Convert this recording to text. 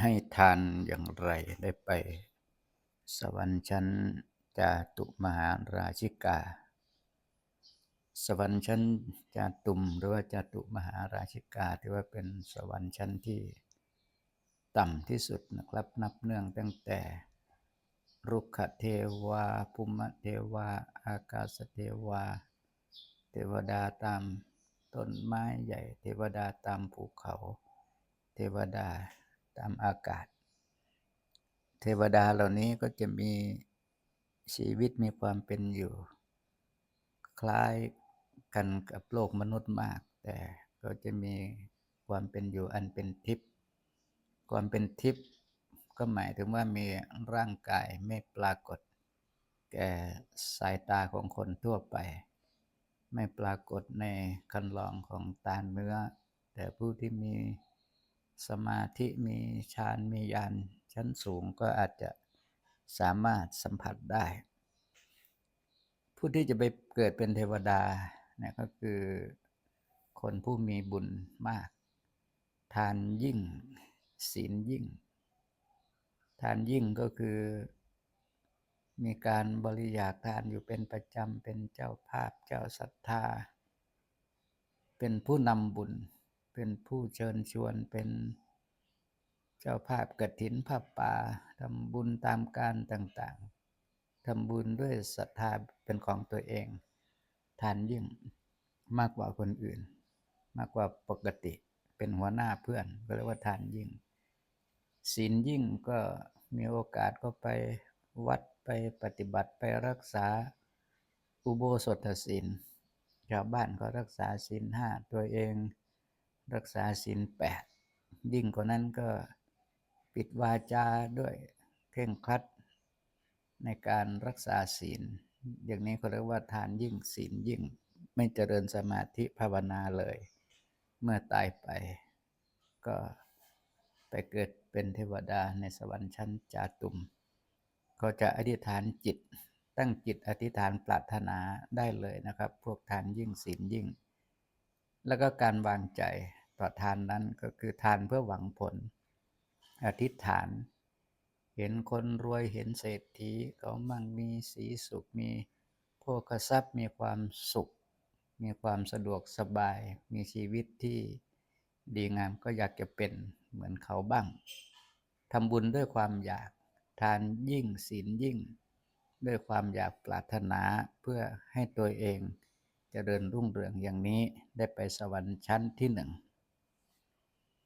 ให้ทานอย่างไรได้ไป สวรรค์ชั้นจาตุมหาราชิกา สวรรค์ชั้นจาตุมหรือว่าจาตุมหาราชิกาถือว่าเป็นสวรรค์ชั้นที่ต่ำที่สุดนะครับนับเนื่องตั้งแต่รุกขเทวาภูมิเทวา อากาศเทวา เทวดาตามต้นไม้ใหญ่ เทวดาตามภูเขา เทวดา ตามอากาศ เทวดาเหล่านี้ก็จะมีชีวิตมีความเป็นอยู่ คล้ายกันกับโลกมนุษย์มาก แต่ก็จะมีความเป็นอยู่อันเป็นทิพย์ความเป็นทิพย์ก็หมายถึงว่ามีร่างกายไม่ปรากฏ แก่สายตาของคนทั่วไป ไม่ปรากฏในคันลองของตาเนื้อ แต่ผู้ที่มี สมาธิมีฌานมีญาณชั้นสูงก็อาจจะสามารถสัมผัสได้ ผู้ที่จะไปเกิดเป็นเทวดาเนี่ยก็คือคนผู้มีบุญมาก ทานยิ่ง ศีลยิ่ง ทานยิ่งก็คือมีการบริจาคทานอยู่เป็นประจำ เป็นเจ้าภาพเจ้าศรัทธา เป็นผู้นำบุญ เป็นผู้เชิญชวนเป็นเจ้าภาพกฐินผ้าป่าทำบุญตามการต่างๆทำบุญด้วยศรัทธาเป็นของตัวเอง ทานยิ่งมากกว่าคนอื่น มากกว่าปกติเป็นหัวหน้าเพื่อนก็เรียกว่าทานยิ่งศีลยิ่งก็มีโอกาสก็ไปวัดไปปฏิบัติไปรักษาอุโบสถศีลชาวบ้านก็รักษาศีลห้าตัวเอง รักษาศีลแปดยิ่งกว่านั้นก็ปิดวาจาด้วยเคร่งครัดในการรักษาศีล อย่างนี้เขาเรียกว่าทานยิ่งศีลยิ่ง ไม่เจริญสมาธิภาวนาเลย เมื่อตายไป ก็ไปเกิดเป็นเทวดาในสวรรค์ชั้นจาตุมก็จะอธิษฐานจิต ตั้งจิตอธิษฐานปรารถนาได้เลยนะครับ พวกทานยิ่งศีลยิ่ง แล้วก็การวางใจ ต่อทานนั้นก็คือทานเพื่อหวังผล อธิษฐาน เห็นคนรวยเห็นเศรษฐีเขามั่งมีสีสุขมีโภคทรัพย์มีความสุข มีความสะดวกสบาย มีชีวิตที่ดีงามก็อยากจะเป็นเหมือนเขาบ้างทำบุญด้วยความอยากทานยิ่งศีลยิ่ง ด้วยความอยากปรารถนาเพื่อให้ตัวเองจเจริญรุ่งเรืองอย่างนี้ได้ไปสวรรค์ชั้นที่หนึ่ง